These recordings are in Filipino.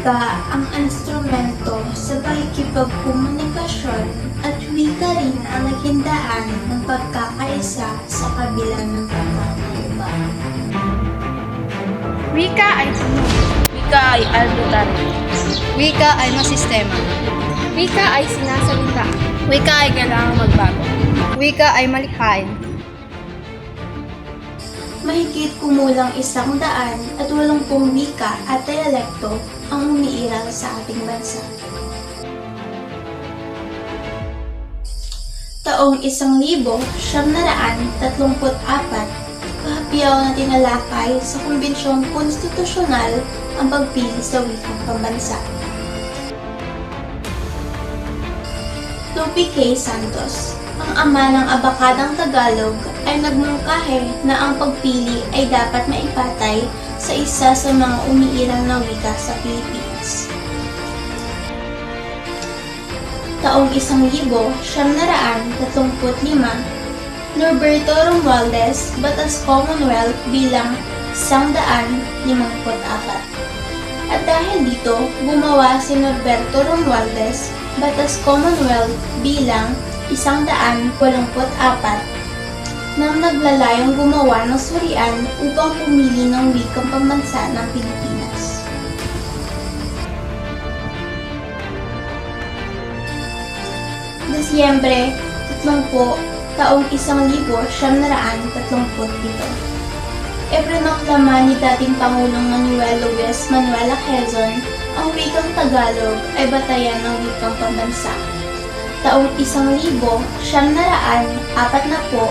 Wika ang instrumento sa pakikipagkomunikasyon at wika rin ang naging daan ng pagkakaisa sa kabila ng pagkakaiba. Wika ay puno. Wika ay arbitrary. Wika ay masistema. Wika ay sinasalita. Wika ay kailangang magbago. Wika ay malikhain. Mahigit kumulang isang daan at walumpung wika at dialekto ang umiiral sa ating bansa. Taong isang libo, siyam na raan, tatlumput apat, kahapiyaw na tinalakay sa Kumbensyon Konstitusyonal ang pagpili sa wikang pambansa. Lupi K. Santos, ang ama ng abakadang Tagalog, ay nagmungkahe na ang pagpili ay dapat maipatay sa isa sa mga umiiral na wika sa Pilipinas. Taong isang libo, siyam na raan, tatlumput lima, Norberto Romualdez, Batas Commonwealth bilang isang daan, limangput apat. At dahil dito, gumawa si Norberto Romualdez, Batas Commonwealth bilang isang daan, walumput apat, nang naglalayong gumawa ng surian upang pumili ng wikang pambansa ng Pilipinas. Desyembre, tatlongpo, taong isang libo, siyam na raan, tatlumput dito. Ipinoklama ni dating Pangulong Manuel Luis Manuela Quezon ang wikang Tagalog ay batayan ng wikang pambansa. Taong isang libo, siyam na raan, apat na po,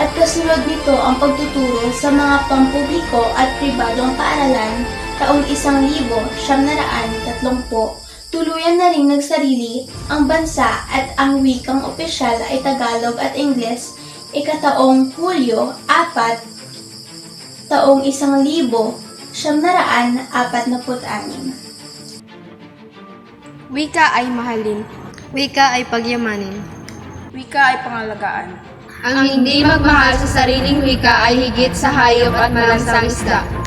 at kasunod nito ang pagtuturo sa mga pampubliko at pribadong paaralan taong isang libo, siyam na raan, tatlong po, tuluyan na ring nagsarili ang bansa at ang wikang opisyal ay Tagalog at Ingles ikataong Hulyo, apat, taong isang libo, siyam na raan, apat na anim. Wika ay mahalin. Wika ay pagyamanin. Wika ay pangalagaan. Ang hindi magmahal sa sariling wika ay higit sa hayop at malansang isda.